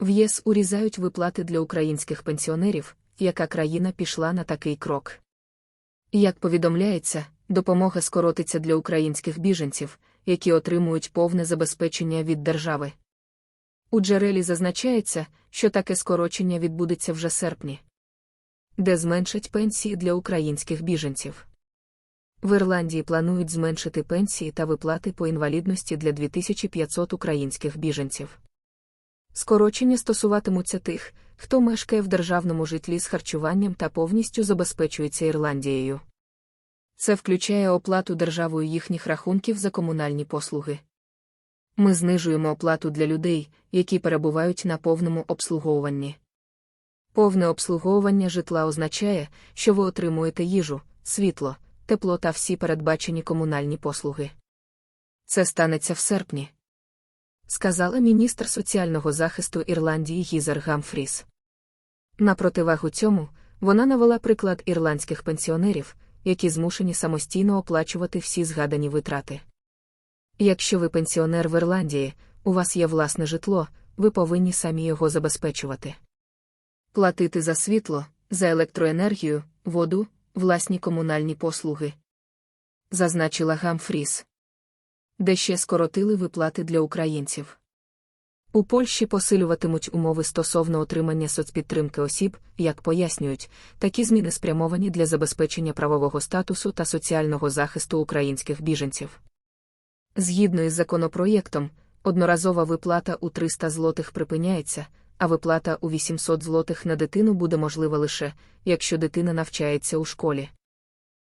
В ЄС урізають виплати для українських пенсіонерів, яка країна пішла на такий крок. Як повідомляється, допомога скоротиться для українських біженців, які отримують повне забезпечення від держави. У джерелі зазначається, що таке скорочення відбудеться вже серпні, де зменшать пенсії для українських біженців. В Ірландії планують зменшити пенсії та виплати по інвалідності для 2500 українських біженців. Скорочення стосуватимуться тих, хто мешкає в державному житлі з харчуванням та повністю забезпечується Ірландією. Це включає оплату державою їхніх рахунків за комунальні послуги. Ми знижуємо оплату для людей, які перебувають на повному обслуговуванні. Повне обслуговування житла означає, що ви отримуєте їжу, світло, тепло та всі передбачені комунальні послуги. Це станеться в серпні. Сказала міністр соціального захисту Ірландії Гізер Гамфріс. На противагу цьому, вона навела приклад ірландських пенсіонерів, які змушені самостійно оплачувати всі згадані витрати. Якщо ви пенсіонер в Ірландії, у вас є власне житло, ви повинні самі його забезпечувати. Платити за світло, за електроенергію, воду, власні комунальні послуги. Зазначила Гамфріс. Де ще скоротили виплати для українців. У Польщі посилюватимуть умови стосовно отримання соцпідтримки осіб, як пояснюють, такі зміни спрямовані для забезпечення правового статусу та соціального захисту українських біженців. Згідно із законопроєктом, одноразова виплата у 300 злотих припиняється, а виплата у 800 злотих на дитину буде можлива лише, якщо дитина навчається у школі.